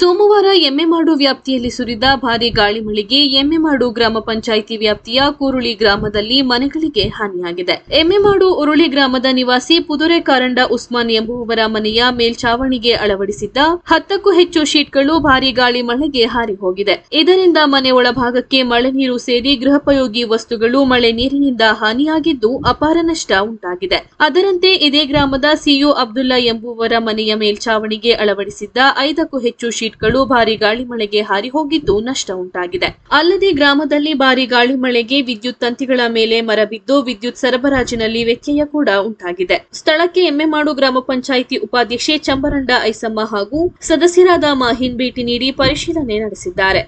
ಸೋಮವಾರ ಎಮ್ಮೆಮಾಡು ವ್ಯಾಪ್ತಿಯಲ್ಲಿ ಸುರಿದ ಭಾರೀ ಗಾಳಿ ಮಳೆಗೆ ಎಮ್ಮೆಮಾಡು ಗ್ರಾಮ ಪಂಚಾಯಿತಿ ವ್ಯಾಪ್ತಿಯ ಕೂರುಳಿ ಗ್ರಾಮದಲ್ಲಿ ಮನೆಗಳಿಗೆ ಹಾನಿಯಾಗಿದೆ. ಎಮ್ಮೆಮಾಡು ಉರುಳಿ ಗ್ರಾಮದ ನಿವಾಸಿ ಪುದುರೆ ಕಾರಂಡ ಉಸ್ಮಾನ್ ಎಂಬುವವರ ಮನೆಯ ಮೇಲ್ಚಾವಣಿಗೆ ಅಳವಡಿಸಿದ್ದ ಹತ್ತಕ್ಕೂ ಹೆಚ್ಚು ಶೀಟ್ಗಳು ಭಾರೀ ಗಾಳಿ ಮಳೆಗೆ ಹಾರಿ ಹೋಗಿದೆ. ಇದರಿಂದ ಮನೆ ಒಳಭಾಗಕ್ಕೆ ಮಳೆ ನೀರು ಸೇರಿ ಗೃಹೋಪಯೋಗಿ ವಸ್ತುಗಳು ಮಳೆ ನೀರಿನಿಂದ ಹಾನಿಯಾಗಿದ್ದು ಅಪಾರ ನಷ್ಟ ಉಂಟಾಗಿದೆ. ಅದರಂತೆ ಇದೇ ಗ್ರಾಮದ ಸಿಯು ಅಬ್ದುಲ್ಲಾ ಎಂಬುವರ ಮನೆಯ ಮೇಲ್ಚಾವಣಿಗೆ ಅಳವಡಿಸಿದ್ದ ಐದಕ್ಕೂ ಹೆಚ್ಚು ಶೀಟ್ಗಳು ಭಾರಿ ಗಾಳಿ ಮಳೆಗೆ ಹಾರಿ ಹೋಗಿದ್ದು ನಷ್ಟ ಉಂಟಾಗಿದೆ ಅಲ್ಲದೆ ಗ್ರಾಮದಲ್ಲಿ ಭಾರಿ ಗಾಳಿ ಮಳೆಗೆ ವಿದ್ಯುತ್ ತಂತಿಗಳ ಮೇಲೆ ಮರ ಬಿದ್ದು ವಿದ್ಯುತ್ ಸರಬರಾಜಿನಲ್ಲಿ ವ್ಯತ್ಯಯ ಕೂಡ ಉಂಟಾಗಿದೆ ಸ್ಥಳಕ್ಕೆ ಎಮ್ಮೆಮಾಡು ಗ್ರಾಮ ಪಂಚಾಯಿತಿ ಉಪಾಧ್ಯಕ್ಷೆ ಚಂಬರಂಡ ಐಸಮ್ಮ ಹಾಗೂ ಸದಸ್ಯರಾದ ಮಾಹಿನ್ ಭೇಟಿ ನೀಡಿ ಪರಿಶೀಲನೆ ನಡೆಸಿದ್ದಾರೆ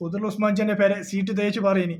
ഉദുൽ ഉസ്മാൻ ചെന്നെ പേരെ സീറ്റ് തേച്ച് പറയിനി